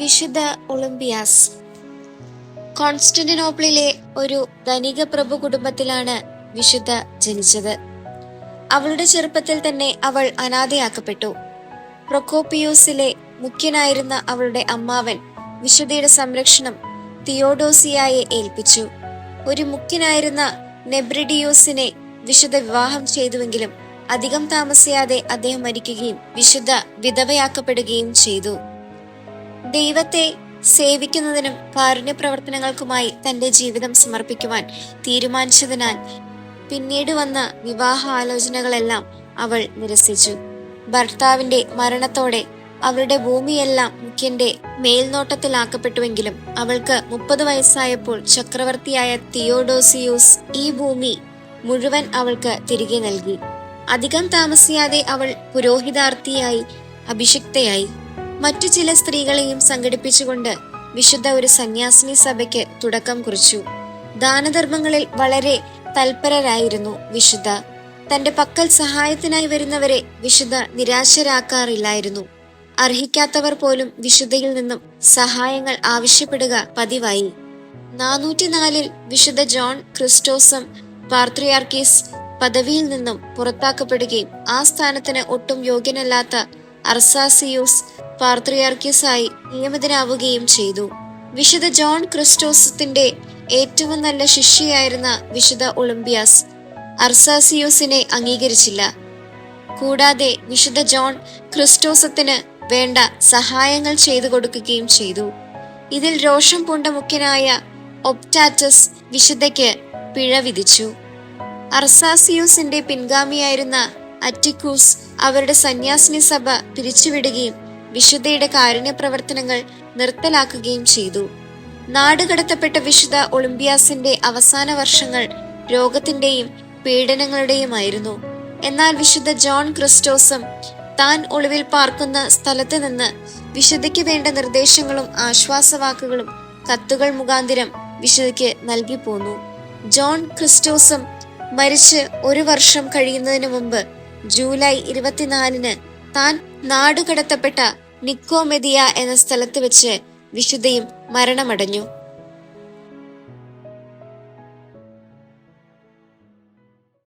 വിശുദ്ധ ഒളിമ്പിയാസ്. കോൺസ്റ്റന്റിനോപ്പിളിലെ ഒരു ധനിക പ്രഭു കുടുംബത്തിലാണ് വിശുദ്ധ ജനിച്ചത്. അവളുടെ ചെറുപ്പത്തിൽ തന്നെ അവൾ അനാഥയാക്കപ്പെട്ടു. പ്രൊക്കോപിയോസിലെ മുഖ്യനായിരുന്ന അവളുടെ അമ്മാവൻ വിശുദ്ധയുടെ സംരക്ഷണം തിയോഡോസിയായെ ഏൽപ്പിച്ചു. ഒരു മുഖ്യനായിരുന്ന നെബ്രിഡിയോസിനെ വിശുദ്ധ വിവാഹം ചെയ്തുവെങ്കിലും അധികം താമസിയാതെ അദ്ദേഹം മരിക്കുകയും വിശുദ്ധ വിധവയാക്കപ്പെടുകയും ചെയ്തു. ദൈവത്തെ സേവിക്കുന്നതിനും കാരുണ്യ പ്രവർത്തനങ്ങൾക്കുമായി തന്റെ ജീവിതം സമർപ്പിക്കുവാൻ തീരുമാനിച്ചതിനാൽ പിന്നീട് വന്ന വിവാഹ ആലോചനകളെല്ലാം അവൾ നിരസിച്ചു. ഭർത്താവിന്റെ മരണത്തോടെ അവരുടെ ഭൂമിയെല്ലാം മുഖ്യന്റെ മേൽനോട്ടത്തിലാക്കപ്പെട്ടുവെങ്കിലും അവൾക്ക് മുപ്പത് വയസ്സായപ്പോൾ ചക്രവർത്തിയായ തിയോഡോസിയൂസ് ഈ ഭൂമി മുഴുവൻ അവൾക്ക് തിരികെ നൽകി. അധികം താമസിയാതെ അവൾ പുരോഹിതാർത്ഥിയായി അഭിഷിക്തയായി. മറ്റു ചില സ്ത്രീകളെയും സംഘടിപ്പിച്ചുകൊണ്ട് വിശുദ്ധ ഒരു സന്യാസിനി സഭയ്ക്ക് തുടക്കം കുറിച്ചു. ദാനധർമ്മങ്ങളിൽ വളരെ തൽപരരായിരുന്നു വിശുദ്ധ. തന്റെ പക്കൽ സഹായത്തിനായി വരുന്നവരെ വിശുദ്ധ നിരാശരാക്കാറില്ലായിരുന്നു. അർഹിക്കാത്തവർ പോലും വിശുദ്ധയിൽ നിന്നും സഹായങ്ങൾ ആവശ്യപ്പെടുക പതിവായി. നാനൂറ്റിനാലിൽ വിശുദ്ധ ജോൺ ക്രിസ്റ്റോസം പാർത്രിയാർക്കീസ് പദവിയിൽ നിന്നും പുറത്താക്കപ്പെടുകയും ആ സ്ഥാനത്തിന് ഒട്ടും യോഗ്യനല്ലാത്ത അർസാസിയൂസ് പാർത്രിയാർക്കിയസായി നിയമിതനാവുകയും ചെയ്തു. വിശുദ്ധ ജോൺ ക്രിസ്റ്റോസത്തിന്റെ ഏറ്റവും നല്ല ശിഷ്യയായിരുന്ന വിശുദ്ധ ഒളിമ്പിയാസ് അർസാസിയൂസിനെ അംഗീകരിച്ചില്ല. കൂടാതെ വിശുദ്ധ ജോൺ ക്രിസ്റ്റോസത്തിന് വേണ്ട സഹായങ്ങൾ ചെയ്തു കൊടുക്കുകയും ചെയ്തു. ഇതിൽ രോഷം പൂണ്ട മുഖ്യനായ ഒപ്റ്റാറ്റസ് വിശുദ്ധയ്ക്ക് പിഴ വിധിച്ചു. അർസാസിയൂസിന്റെ പിൻഗാമിയായിരുന്ന അറ്റിക്കൂസ് അവരുടെ സന്യാസിനി സഭ പിരിച്ചുവിടുകയും വിശുദ്ധയുടെ കാരുണ്യ പ്രവർത്തനങ്ങൾ നിർത്തലാക്കുകയും ചെയ്തു. നാടുകടത്തപ്പെട്ട വിശുദ്ധ ഒളിമ്പിയാസിന്റെ അവസാന വർഷങ്ങൾ രോഗത്തിന്റെയും പീഡനങ്ങളുടെയുമായിരുന്നു. എന്നാൽ വിശുദ്ധ ജോൺ ക്രിസ്റ്റോസും താൻ ഒളിവിൽ പാർക്കുന്ന സ്ഥലത്ത് നിന്ന് വിശുദ്ധയ്ക്ക് വേണ്ട നിർദ്ദേശങ്ങളും ആശ്വാസവാക്കുകളും കത്തുകൾ മുഖാന്തിരം വിശുദ്ധയ്ക്ക് നൽകി പോന്നു ജോൺ ക്രിസ്റ്റോസും മരിച്ച് ഒരു വർഷം കഴിയുന്നതിന് മുമ്പ് ജൂലൈ ഇരുപത്തിനാലിന് താൻ നാടുകടത്തപ്പെട്ട നിക്കോമെദിയ എന്ന സ്ഥലത്ത് വെച്ച് വിശുദ്ധയും മരണമടഞ്ഞു.